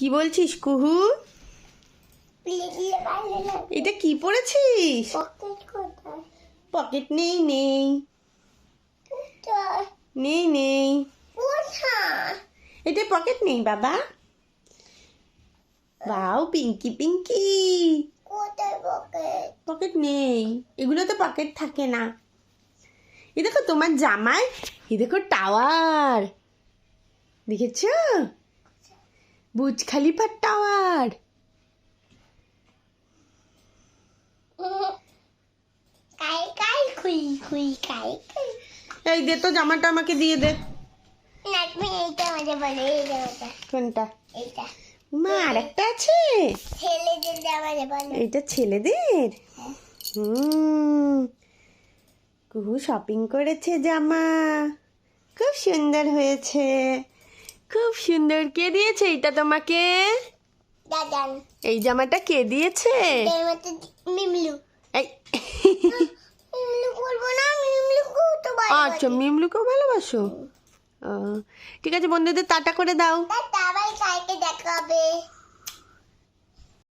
কি বলছিস কুহু? এটা কি পড়েছিস? পকেট নেই নেই। নেই নেই। এটা পকেট নেই বাবা। বাও পিঙ্কি পিঙ্কি। পকেট? পকেট নেই। এগুলো তো পকেট থাকে না। এ দেখো তোমার জামায় এ দেখো টাওয়ার। দেখেছ? বুজ খালিফার টাওয়ার এই দে তো জামাটা আমাকে দিয়ে দে। কোনটা? মা আর একটা আছে। ছেলেদের ছেলেদের? হুম। কুহু শপিং করেছে জামা। খুব সুন্দর হয়েছে। খুব সুন্দর কে দিয়েছে এটা তোমাকে? দাদান। এই জামাটা কে দিয়েছে? এর মতো মিমলু। এই মিমলু করব না তো আচ্ছা মিমলুকেও ভালোবাসো? ঠিক আছে বন্ধুদের তাটা করে দাও। কালকে দেখাবে